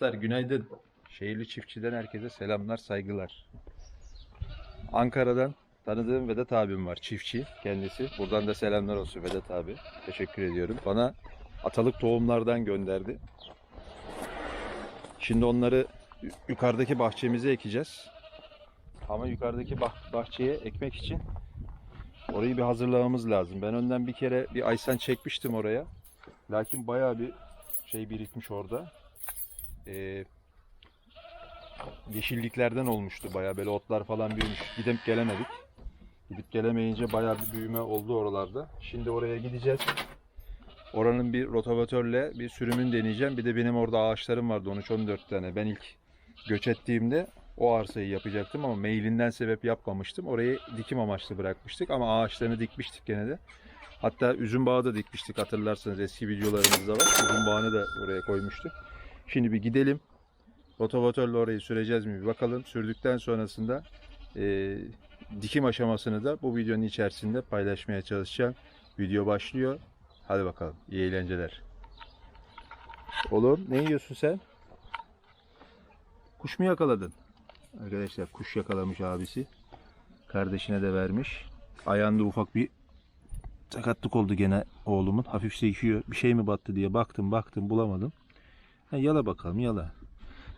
Dostlar günaydın. Şehirli çiftçiden herkese selamlar, saygılar. Ankara'dan tanıdığım Vedat abim var, çiftçi kendisi. Buradan da selamlar olsun Vedat abi. Teşekkür ediyorum. Bana atalık tohumlardan gönderdi. Şimdi onları yu- yukarıdaki bahçemize ekeceğiz. Ama yukarıdaki bah- bahçeye ekmek için orayı bir hazırlamamız lazım. Ben önden bir kere bir aysan çekmiştim oraya. Lakin bayağı bir şey birikmiş orada. Ee, yeşilliklerden olmuştu bayağı böyle otlar falan büyümüş. Gidip gelemedik. Gidip gelemeyince bayağı bir büyüme oldu oralarda. Şimdi oraya gideceğiz. Oranın bir rotavatörle bir sürümünü deneyeceğim. Bir de benim orada ağaçlarım vardı 13-14 tane. Ben ilk göç ettiğimde o arsayı yapacaktım ama mailinden sebep yapmamıştım. Orayı dikim amaçlı bırakmıştık ama ağaçlarını dikmiştik gene de. Hatta üzüm bağı da dikmiştik hatırlarsanız eski videolarımızda var. Üzüm bağını da oraya koymuştuk. Şimdi bir gidelim. Rotovatörle orayı süreceğiz mi bir bakalım. Sürdükten sonrasında e, dikim aşamasını da bu videonun içerisinde paylaşmaya çalışacağım. Video başlıyor. Hadi bakalım. İyi eğlenceler. Oğlum ne yiyorsun sen? Kuş mu yakaladın? Arkadaşlar kuş yakalamış abisi. Kardeşine de vermiş. Ayağında ufak bir sakatlık oldu gene oğlumun. Hafifçe işiyor. Bir şey mi battı diye baktım baktım bulamadım. Ha, yala bakalım yala.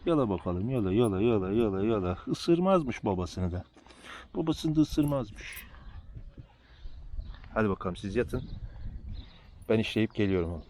Yala bakalım yala yala yala yala yala. Isırmazmış babasını da. Babasını da ısırmazmış. Hadi bakalım siz yatın. Ben işleyip geliyorum oğlum.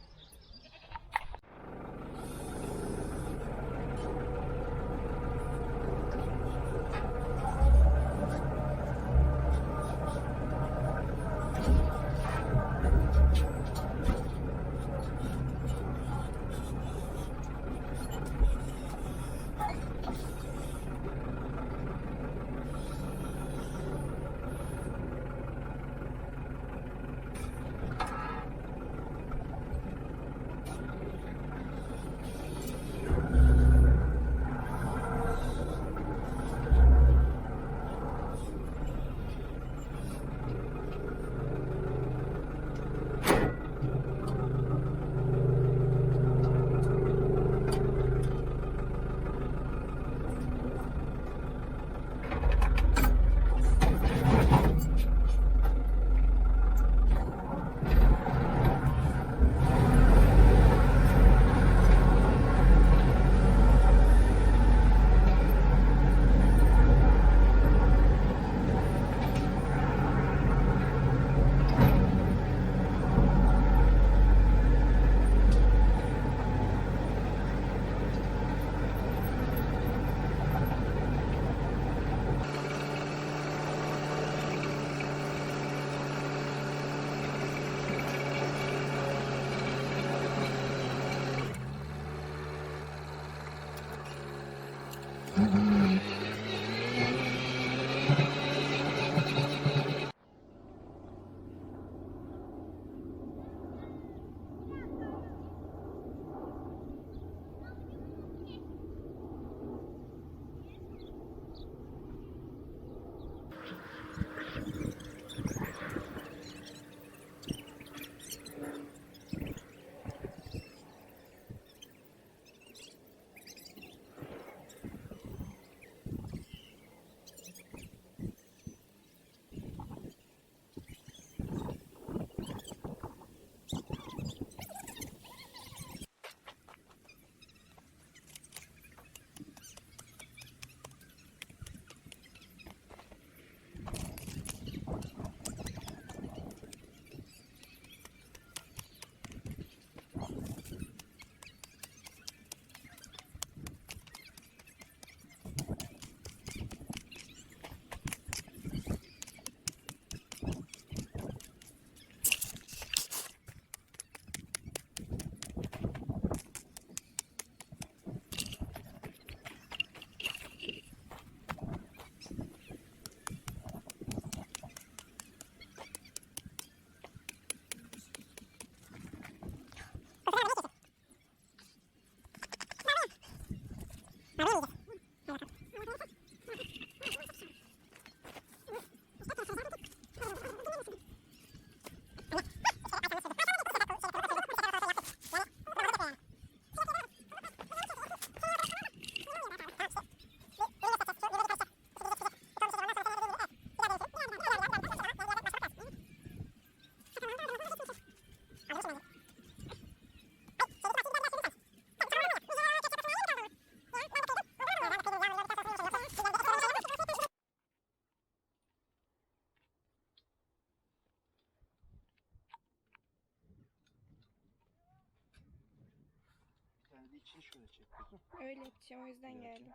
Öyle yapacağım o yüzden geldim.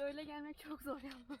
Böyle gelmek çok zor yalnız.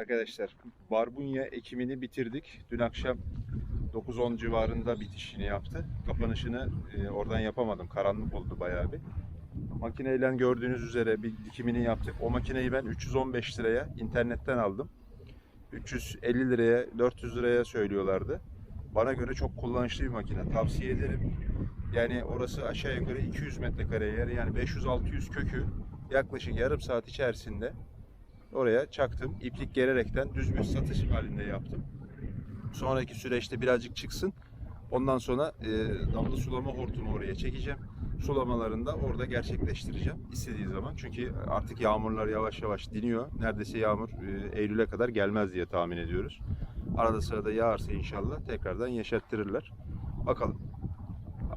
Arkadaşlar barbunya ekimini bitirdik. Dün akşam 9-10 civarında bitişini yaptı. Kapanışını e, oradan yapamadım. Karanlık oldu bayağı bir. Makineyle gördüğünüz üzere bir dikimini yaptık. O makineyi ben 315 liraya internetten aldım. 350 liraya, 400 liraya söylüyorlardı. Bana göre çok kullanışlı bir makine. Tavsiye ederim. Yani orası aşağı yukarı 200 metrekare yer. Yani 500-600 kökü yaklaşık yarım saat içerisinde oraya çaktım. İplik gererekten düz bir satış halinde yaptım. Sonraki süreçte birazcık çıksın. Ondan sonra e, damla sulama hortumu oraya çekeceğim. sulamalarını da orada gerçekleştireceğim istediği zaman. Çünkü artık yağmurlar yavaş yavaş diniyor. Neredeyse yağmur e, Eylül'e kadar gelmez diye tahmin ediyoruz. Arada sırada yağarsa inşallah tekrardan yeşerttirirler. Bakalım.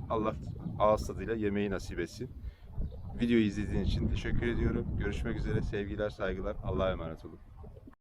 Allah ağız tadıyla yemeği nasip etsin. Videoyu izlediğin için teşekkür ediyorum. Görüşmek üzere. Sevgiler, saygılar. Allah'a emanet olun.